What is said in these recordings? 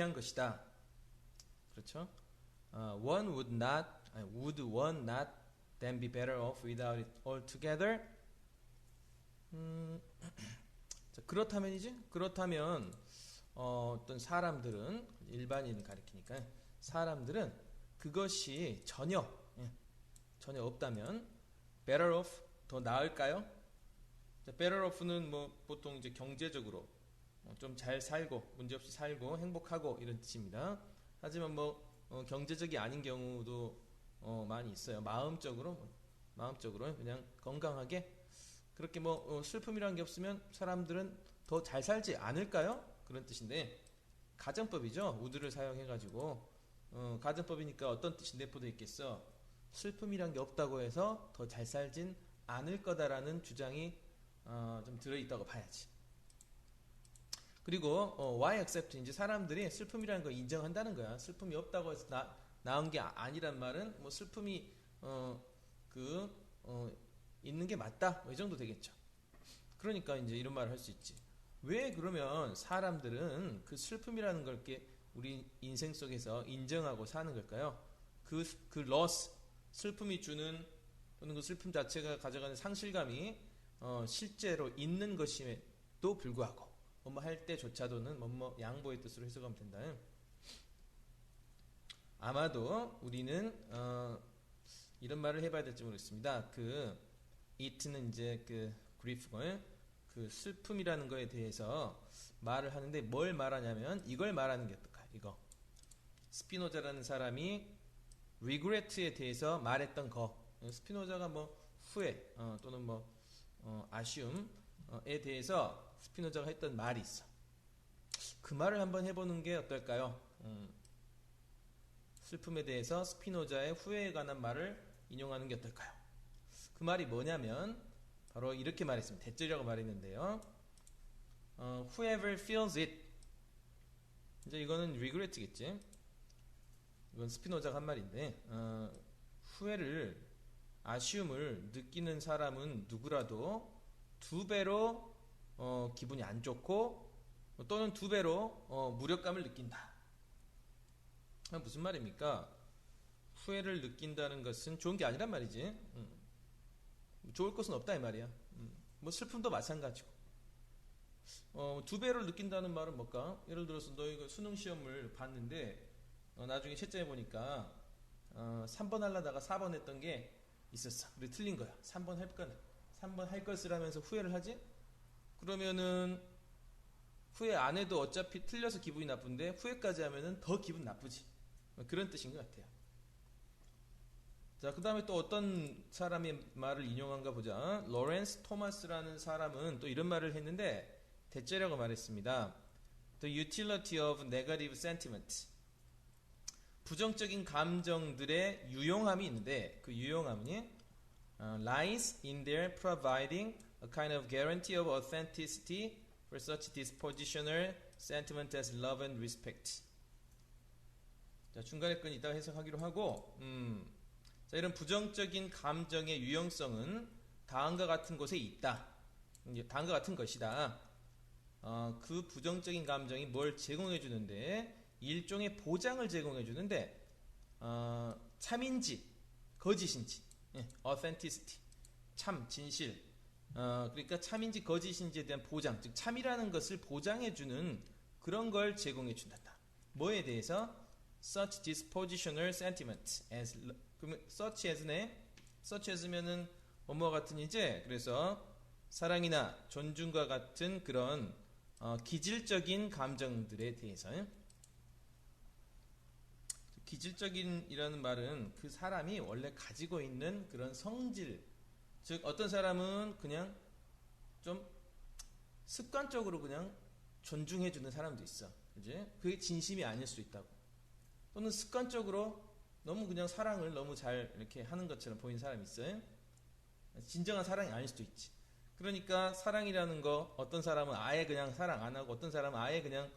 불쾌한 것이다. 그렇죠? 어, one would not, would one not then be better off without it altogether? 음, 자, 그렇다면이지? 그렇다면 어, 어떤 사람들은 일반인을 가리키니까 사람들은 그것이 전혀 예, 전혀 없다면 better off 더 나을까요? 자, better off는 뭐 보통 이제 경제적으로 어, 좀 잘 살고 문제없이 살고 행복하고 이런 뜻입니다. 하지만 뭐 어, 경제적이 아닌 경우도 어, 많이 있어요. 마음적으로 뭐, 마음적으로 그냥 건강하게 그렇게 뭐 어, 슬픔이라는 게 없으면 사람들은 더 잘 살지 않을까요? 그런 뜻인데 가정법이죠. 우드를 사용해 가지고 어, 가정법이니까 어떤 뜻이 내포되어 있겠어? 슬픔이란 게 없다고 해서 더 잘 살진 않을 거다라는 주장이 어, 좀 들어있다고 봐야지. 그리고 어, why accept 이제 사람들이 슬픔이라는 걸 인정한다는 거야. 슬픔이 없다고 해서 나, 나온 게 아- 아니란 말은 뭐 슬픔이 어, 그 어, 있는 게 맞다. 뭐 이 정도 되겠죠. 그러니까 이제 이런 말을 할 수 있지. 왜 그러면 사람들은 그 슬픔이라는 걸 이렇게 우리 인생 속에서 인정하고 사는 걸까요? 그, 그 loss, 슬픔이 주는 또는 그 슬픔 자체가 가져가는 상실감이 어, 실제로 있는 것임에도 불구하고 뭐뭐 할 때조차도는 뭐뭐 양보의 뜻으로 해석하면 된다. 아마도 우리는 어, 이런 말을 해봐야 될지 모르겠습니다. 그 it는 이제 그 grief걸 그 슬픔이라는 거에 대해서 말을 하는데 뭘 말하냐면 이걸 말하는 게 어떨까? 이거 스피노자라는 사람이 regret에 대해서 말했던 거 스피노자가 뭐 후회 어, 또는 뭐 어, 아쉬움 에 대해서 스피노자가 했던 말이 있어. 그 말을 한번 해보는 게 어떨까요? 음, 슬픔에 대해서 스피노자의 후회에 관한 말을 인용하는 게 어떨까요? 그 말이 뭐냐면 바로 이렇게 말했습니다. 대절이라고 말했는데요. 어, whoever feels it 이제 이거는 regret겠지. 이건 스피노자가 한 말인데 어, 후회를 아쉬움을 느끼는 사람은 누구라도 두 배로 어, 기분이 안 좋고 또는 두 배로 어, 무력감을 느낀다. 아, 무슨 말입니까? 후회를 느낀다는 것은 좋은 게 아니란 말이지. 음. 좋을 것은 없다 이 말이야. 음. 뭐 슬픔도 마찬가지고. 어, 두 배를 느낀다는 말은 뭘까? 예를 들어서 너희가 수능 시험을 봤는데 어, 나중에 채점해 보니까 어, 3번 하려다가 4번 했던 게 있었어. 그리고 틀린 거야. 3번 할 건, 3번 할 것을 하면서 후회를 하지? 그러면은 후회 안 해도 어차피 틀려서 기분이 나쁜데 후회까지 하면은 더 기분 나쁘지. 그런 뜻인 것 같아요. 자, 그 다음에 또 어떤 사람의 말을 인용한가 보자. 로렌스 토마스라는 사람은 또 이런 말을 했는데 대체라고 말했습니다. The utility of negative sentiment. 부정적인 감정들의 유용함이 있는데 그 유용함이 lies in their providing a kind of guarantee of authenticity for such dispositional sentiment as love and respect. 자, 중간에 건 이따가 해석하기로 하고, 음, 자, 이런 부정적인 감정의 유용성은 다음과 같은 곳에 있다. 다음과 같은 것이다. 어, 그 부정적인 감정이 뭘 제공해 주는데 일종의 보장을 제공해 주는데 어, 참인지 거짓인지 예, authenticity 참 진실. 어, 그러니까 참인지 거짓인지에 대한 보장 즉 참이라는 것을 보장해 주는 그런 걸 제공해 준단다. 뭐에 대해서? Such dispositional sentiment as 그러면 such as네 such as면은 뭐뭐 같은 이제? 그래서 사랑이나 존중과 같은 그런 어, 기질적인 감정들에 대해서 기질적인이라는 말은 그 사람이 원래 가지고 있는 그런 성질. 즉 어떤 사람은 그냥 좀 습관적으로 그냥 존중해 주는 사람도 있어. 그지? 그게 진심이 아닐 수 있다고. 또는 습관적으로 너무 그냥 사랑을 너무 잘 이렇게 하는 것처럼 보이는 사람이 있어요 진정한 사랑이 아닐 수도 있지. 그러니까 사랑이라는 거 어떤 사람은 아예 그냥 사랑 안 하고 어떤 사람은 아예 그냥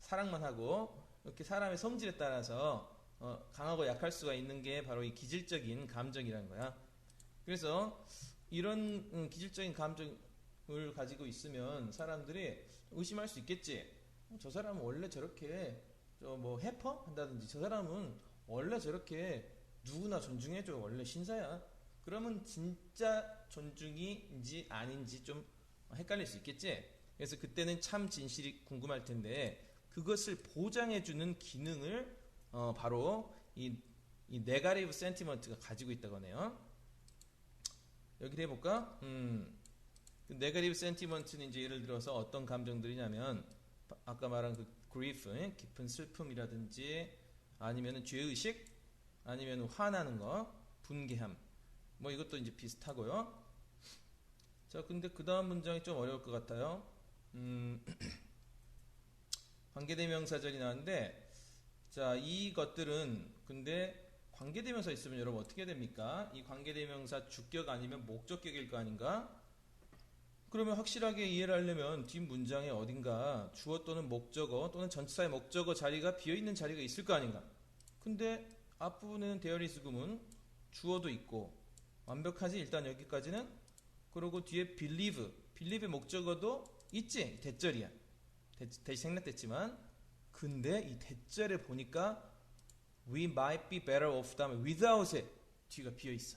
사랑만 하고 이렇게 사람의 성질에 따라서 어, 강하고 약할 수가 있는 게 바로 이 기질적인 감정이라는 거야. 그래서 이런 음, 기질적인 감정을 가지고 있으면 사람들이 의심할 수 있겠지. 어, 저 사람은 원래 저렇게 저뭐 해퍼 한다든지 저 사람은 원래 저렇게 누구나 존중해줘 원래 신사야 그러면 진짜 존중이인지 아닌지 좀 헷갈릴 수 있겠지 그래서 그때는 참 진실이 궁금할 텐데 그것을 보장해주는 기능을 어, 바로 이, 이 네가리브 센티먼트가 가지고 있다고 하네요 여기 해볼까? 음, 그 네가리브 센티먼트는 이제 예를 들어서 어떤 감정들이냐면 아까 말한 그 그리프, 깊은 슬픔이라든지 아니면 죄의식, 아니면 화나는 거, 분개함. 뭐 이것도 이제 비슷하고요. 자, 근데 그 다음 문장이 좀 어려울 것 같아요. 음, 관계대명사절이 나왔는데, 자, 이것들은 근데 관계대명사 있으면 여러분 어떻게 됩니까? 이 관계대명사 주격 아니면 목적격일 거 아닌가? 그러면 확실하게 이해를 하려면 뒷 문장에 어딘가 주어 또는 목적어 또는 전치사의 목적어 자리가 비어 있는 자리가 있을 거 아닌가? 근데 앞부분에는 데어리스 구문 주어도 있고 완벽하지 일단 여기까지는 그리고 뒤에 believe believe 목적어도 있지 대절이야 대, 대시 생략됐지만 근데 이 대절에 보니까 we might be better off 다음에 without에 뒤가 비어 있어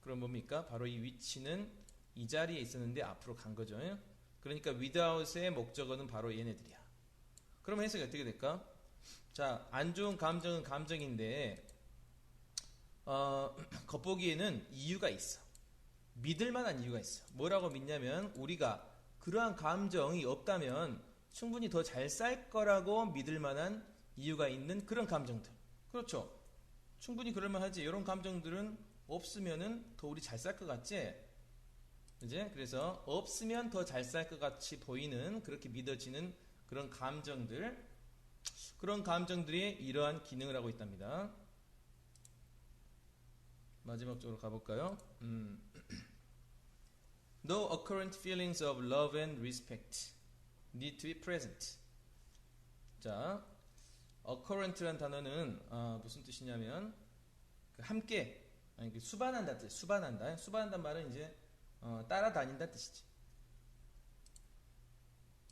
그럼 뭡니까? 바로 이 위치는 이 자리에 있었는데 앞으로 간 거죠. 그러니까 without의 목적어는 바로 얘네들이야. 그러면 해석이 어떻게 될까? 자, 안 좋은 감정은 감정인데 어, 겉보기에는 이유가 있어. 믿을 만한 이유가 있어. 뭐라고 믿냐면 우리가 그러한 감정이 없다면 충분히 더잘살 거라고 믿을 만한 이유가 있는 그런 감정들. 그렇죠. 충분히 그럴만하지. 이런 감정들은 없으면은 더 우리 잘 살 것 같지? 이제 그래서 없으면 더 잘 살 것 같이 보이는 그렇게 믿어지는 그런 감정들 그런 감정들이 이러한 기능을 하고 있답니다. 마지막 쪽으로 가볼까요? 음. No occurrent feelings of love and respect need to be present. 자, occurrent란 단어는 어, 무슨 뜻이냐면 그 함께 아니 그 수반한다 뜻. 수반한다. 수반한단 말은 이제 어, 따라다닌다 뜻이지.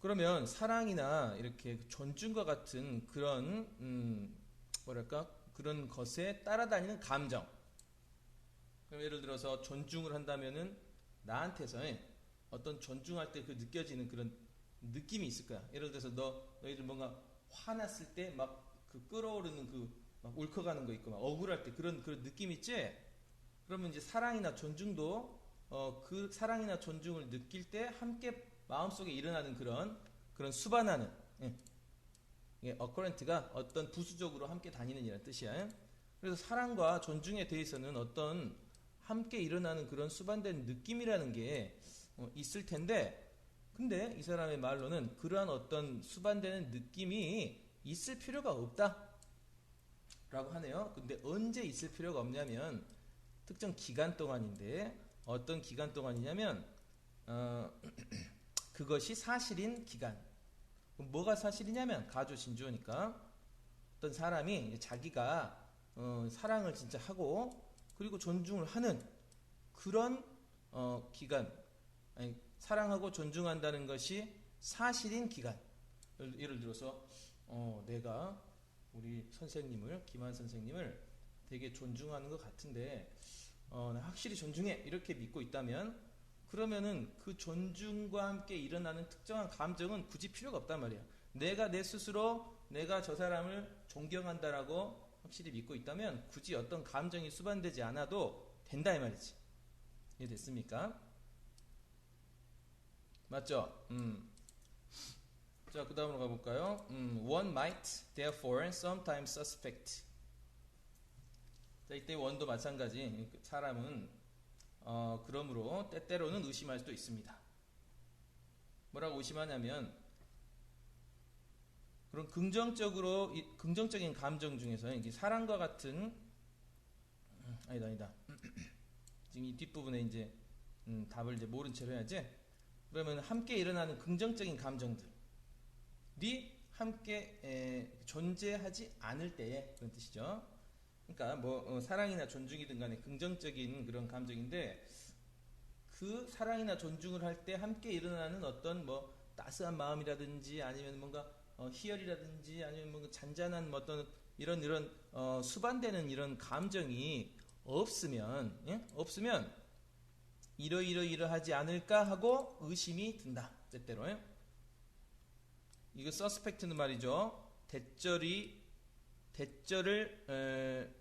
그러면 사랑이나 이렇게 존중과 같은 그런 음, 뭐랄까 그런 것에 따라다니는 감정. 그럼 예를 들어서 존중을 한다면은 나한테서 어떤 존중할 때 그 느껴지는 그런 느낌이 있을 거야. 예를 들어서 너 너희들 뭔가 화났을 때 막 그 끓어오르는 그 막 울컥하는 거 있고 막 억울할 때 그런 그런 느낌 있지? 그러면 이제 사랑이나 존중도 어, 그 사랑이나 존중을 느낄 때 함께 마음속에 일어나는 그런 그런 수반하는 예. 예, occurrent가 어떤 부수적으로 함께 다니는 이라는 뜻이야. 예? 그래서 사랑과 존중에 대해서는 어떤 함께 일어나는 그런 수반된 느낌이라는 게 어, 있을 텐데 근데 이 사람의 말로는 그러한 어떤 수반되는 느낌이 있을 필요가 없다 라고 하네요. 근데 언제 있을 필요가 없냐면 특정 기간 동안인데 어떤 기간 동안이냐면 어, 그것이 사실인 기간. 뭐가 사실이냐면 가조 신주어니까 어떤 사람이 자기가 어, 사랑을 진짜 하고 그리고 존중을 하는 그런 어, 기간, 아니, 사랑하고 존중한다는 것이 사실인 기간. 예를 들어서 어, 내가 우리 선생님을 김한 선생님을 되게 존중하는 것 같은데 어, 확실히 존중해 이렇게 믿고 있다면 그러면은 그 존중과 함께 일어나는 특정한 감정은 굳이 필요가 없단 말이야. 내가 내 스스로 내가 저 사람을 존경한다라고 확실히 믿고 있다면 굳이 어떤 감정이 수반되지 않아도 된다 이 말이지. 이해됐습니까? 맞죠? 음. 자, 그 다음으로 가볼까요? 음, one might, therefore, sometimes suspect. 자, 이때 원도 마찬가지. 사람은, 어, 그러므로 때때로는 의심할 수도 있습니다. 뭐라고 의심하냐면, 그런 긍정적으로, 긍정적인 감정 중에서 이게 사랑과 같은, 음, 아니다, 아니다. 지금 이 뒷부분에 이제, 음, 답을 이제 모른 채로 해야지. 그러면 함께 일어나는 긍정적인 감정들. 이 함께 에, 존재하지 않을 때의 그런 뜻이죠. 그러니까 뭐 어, 사랑이나 존중이든 간에 긍정적인 그런 감정인데 그 사랑이나 존중을 할 때 함께 일어나는 어떤 뭐 따스한 마음이라든지 아니면 뭔가 어, 희열이라든지 아니면 뭐 잔잔한 뭐 어떤 이런 이런 어, 수반되는 이런 감정이 없으면 예? 없으면 이러이러 이러하지 않을까 하고 의심이 든다. 때때로 예? 이거 서스펙트는 말이죠. 대절이 대절을 에,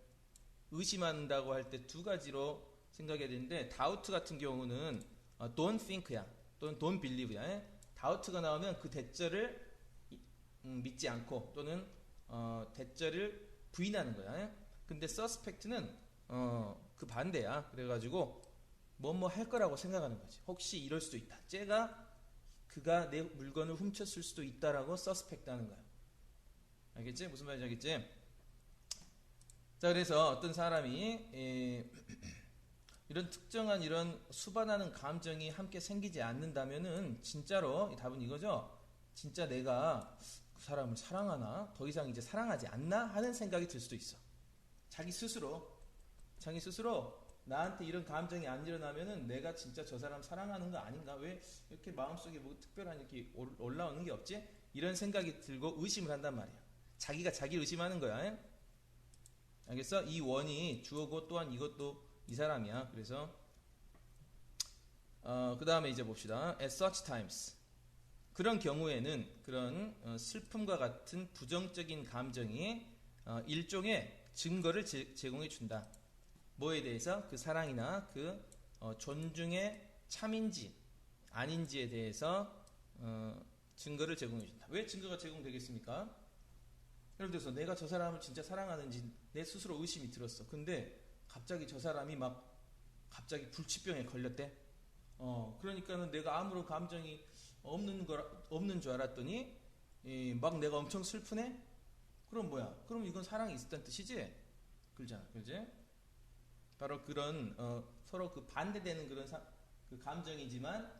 의심한다고 할 때 두 가지로 생각해야 되는데 다우트 같은 경우는 어, don't think야 또는 don't believe야. 예? 다우트가 나오면 그 대절을 이- 음, 믿지 않고 또는 어, 대절을 부인하는 거야. 예? 근데 suspect는 어, 그 반대야. 그래가지고 뭐뭐 할 거라고 생각하는 거지. 혹시 이럴 수도 있다. 쟤가 그가 내 물건을 훔쳤을 수도 있다라고 suspect하는 거야. 알겠지? 무슨 말인지 알겠지? 자, 그래서 어떤 사람이 에, 이런 특정한 이런 수반하는 감정이 함께 생기지 않는다면은 진짜로 이 답은 이거죠. 진짜 내가 그 사람을 사랑하나? 더 이상 이제 사랑하지 않나? 하는 생각이 들 수도 있어. 자기 스스로 자기 스스로 나한테 이런 감정이 안 일어나면은 내가 진짜 저 사람 사랑하는 거 아닌가? 왜 이렇게 마음속에 뭐 특별한 이렇게 올- 올라오는 게 없지? 이런 생각이 들고 의심을 한단 말이야. 자기가 자기를 의심하는 거야. 예? 알겠어? 이 원이 주어고 또한 이것도 이 사람이야. 그래서 어, 그 다음에 이제 봅시다. At such times 그런 경우에는 그런 어, 슬픔과 같은 부정적인 감정이 어, 일종의 증거를 제, 공해 준다. 뭐에 대해서 그 사랑이나 그 어, 존중의 참인지 아닌지에 대해서 어, 증거를 제공해 준다. 왜 증거가 제공되겠습니까? 예를 들어서 내가 저 사람을 진짜 사랑하는지 내 스스로 의심이 들었어. 근데 갑자기 저 사람이 막 갑자기 불치병에 걸렸대. 어, 그러니까는 내가 아무런 감정이 없는 거 없는 줄 알았더니 이, 막 내가 엄청 슬프네. 그럼 뭐야? 그럼 이건 사랑이 있었다는 뜻이지? 그러잖아, 그지? 바로 그런 어, 서로 그 반대되는 그런 사- 그 감정이지만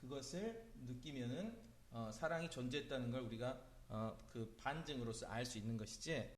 그것을 느끼면은 어, 사랑이 존재했다는 걸 우리가 어, 그 반증으로서 알 수 있는 것이지.